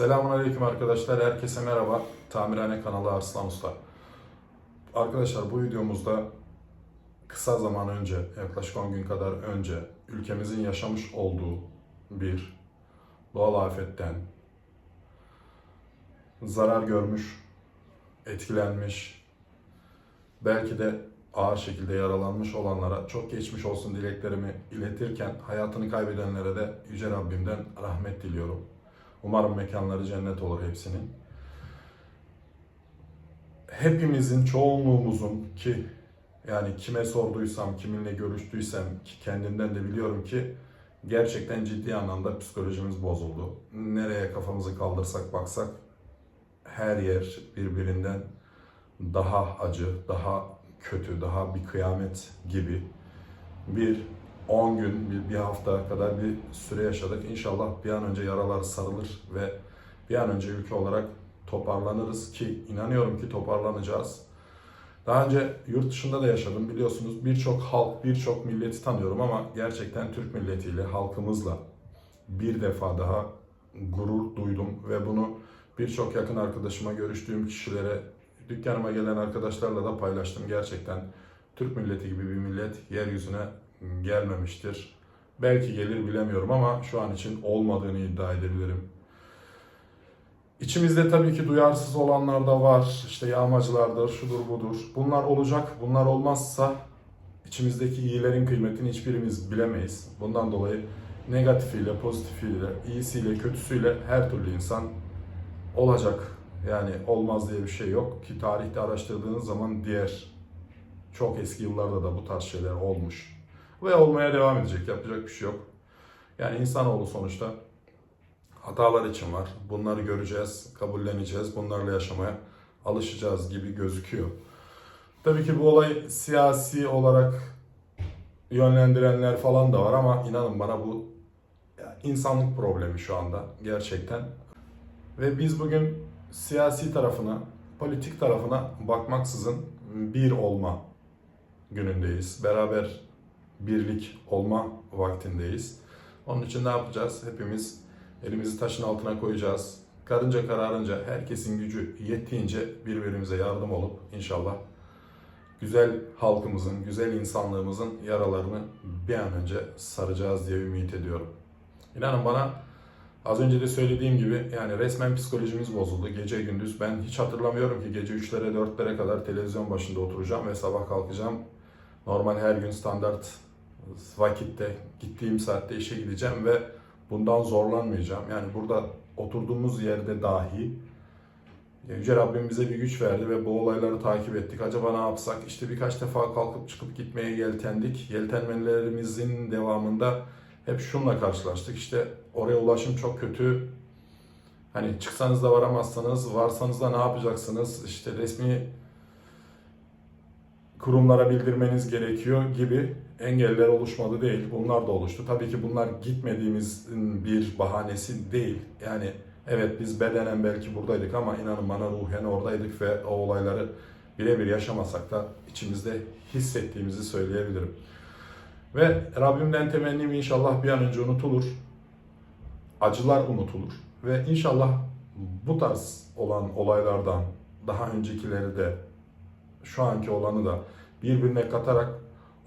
Selamünaleyküm arkadaşlar. Herkese merhaba. Tamirhane kanalı Arslan Usta. Arkadaşlar bu videomuzda kısa zaman önce, yaklaşık 10 gün kadar önce ülkemizin yaşamış olduğu bir doğal afetten zarar görmüş, etkilenmiş, belki de ağır şekilde yaralanmış olanlara çok geçmiş olsun dileklerimi iletirken hayatını kaybedenlere de Yüce Rabbimden rahmet diliyorum. Umarım mekanları cennet olur hepsinin. Hepimizin, çoğunluğumuzun ki yani kime sorduysam, kiminle görüştüysem ki kendimden de biliyorum ki gerçekten ciddi anlamda psikolojimiz bozuldu. Nereye kafamızı kaldırsak baksak her yer birbirinden daha acı, daha kötü, daha bir kıyamet gibi bir 10 gün, bir, bir hafta kadar bir süre yaşadık. İnşallah bir an önce yaralar sarılır ve bir an önce ülke olarak toparlanırız ki inanıyorum ki toparlanacağız. Daha önce yurt dışında da yaşadım biliyorsunuz birçok halk, birçok milleti tanıyorum ama gerçekten Türk milletiyle, halkımızla bir defa daha gurur duydum ve bunu birçok yakın arkadaşıma, görüştüğüm kişilere, dükkanıma gelen arkadaşlarla da paylaştım. Gerçekten Türk milleti gibi bir millet yeryüzüne gelmemiştir. Belki gelir bilemiyorum ama şu an için olmadığını iddia edebilirim. İçimizde tabii ki duyarsız olanlar da var. İşte yağmacılardır, şudur budur. Bunlar olacak. Bunlar olmazsa içimizdeki iyilerin kıymetini hiçbirimiz bilemeyiz. Bundan dolayı negatifiyle, pozitifiyle, iyisiyle, kötüsüyle her türlü insan olacak. Yani olmaz diye bir şey yok ki tarihte araştırdığınız zaman diğer çok eski yıllarda da bu tarz şeyler olmuş. Ve olmaya devam edecek. Yapacak bir şey yok. Yani insanoğlu sonuçta hatalar için var. Bunları göreceğiz, kabulleneceğiz. Bunlarla yaşamaya alışacağız gibi gözüküyor. Tabii ki bu olayı siyasi olarak yönlendirenler falan da var ama inanın bana bu insanlık problemi şu anda gerçekten. Ve biz bugün siyasi tarafına, politik tarafına bakmaksızın bir olma günündeyiz. Beraber birlik olma vaktindeyiz. Onun için ne yapacağız? Hepimiz elimizi taşın altına koyacağız. Karınca kararınca herkesin gücü yettiğince birbirimize yardım olup inşallah güzel halkımızın, güzel insanlığımızın yaralarını bir an önce saracağız diye ümit ediyorum. İnanın bana az önce de söylediğim gibi yani resmen psikolojimiz bozuldu. Gece gündüz ben hiç hatırlamıyorum ki gece 3'lere 4'lere kadar televizyon başında oturacağım ve sabah kalkacağım. Normal her gün standart vakitte gittiğim saatte işe gideceğim ve bundan zorlanmayacağım. Yani burada oturduğumuz yerde dahi Yüce Rabbim bize bir güç verdi ve bu olayları takip ettik. Acaba ne yapsak? İşte birkaç defa kalkıp çıkıp gitmeye yeltendik. Yeltenmelerimizin devamında hep şunla karşılaştık. İşte oraya ulaşım çok kötü. Hani çıksanız da varamazsanız, varsanız da ne yapacaksınız? İşte resmi kurumlara bildirmeniz gerekiyor gibi engeller oluşmadı değil. Bunlar da oluştu. Tabii ki bunlar gitmediğimizin bir bahanesi değil. Yani evet biz bedenen belki buradaydık ama inanın bana ruhen oradaydık ve o olayları birebir yaşamasak da içimizde hissettiğimizi söyleyebilirim. Ve Rabbimden temennim inşallah bir an önce unutulur. Acılar unutulur. Ve inşallah bu tarz olan olaylardan daha öncekileri de şu anki olanı da birbirine katarak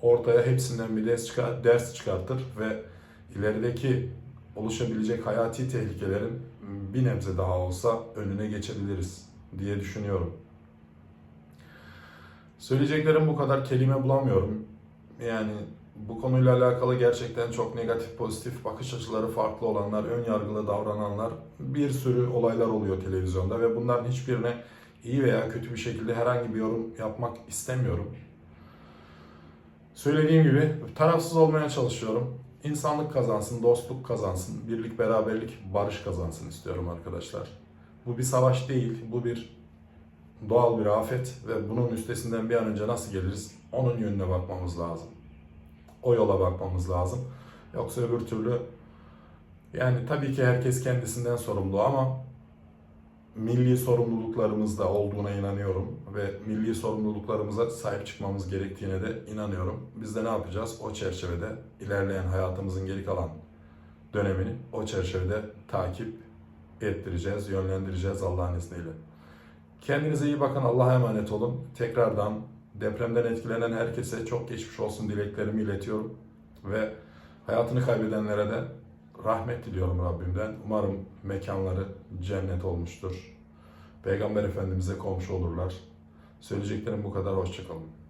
ortaya hepsinden bir ders, çıkar, ders çıkartır ve ilerideki oluşabilecek hayati tehlikelerin bir nebze daha olsa önüne geçebiliriz diye düşünüyorum. Söyleyeceklerim bu kadar kelime bulamıyorum. Yani bu konuyla alakalı gerçekten çok negatif pozitif bakış açıları farklı olanlar, ön yargılı davrananlar bir sürü olaylar oluyor televizyonda ve bunların hiçbirine iyi veya kötü bir şekilde herhangi bir yorum yapmak istemiyorum. Söylediğim gibi tarafsız olmaya çalışıyorum. İnsanlık kazansın, dostluk kazansın, birlik, beraberlik, barış kazansın istiyorum arkadaşlar. Bu bir savaş değil, bu bir doğal bir afet ve bunun üstesinden bir an önce nasıl geliriz onun yönüne bakmamız lazım. O yola bakmamız lazım. Yoksa öbür türlü yani tabii ki herkes kendisinden sorumlu ama milli sorumluluklarımız da olduğuna inanıyorum ve milli sorumluluklarımıza sahip çıkmamız gerektiğine de inanıyorum. Biz de ne yapacağız? O çerçevede ilerleyen hayatımızın geri kalan dönemini o çerçevede takip ettireceğiz, yönlendireceğiz Allah'ın izniyle. Kendinize iyi bakın, Allah'a emanet olun. Tekrardan depremden etkilenen herkese çok geçmiş olsun dileklerimi iletiyorum. Ve hayatını kaybedenlere de rahmet diliyorum Rabbimden. Umarım mekanları cennet olmuştur. Peygamber Efendimiz'e komşu olurlar. Söyleyeceklerim bu kadar. Hoşçakalın.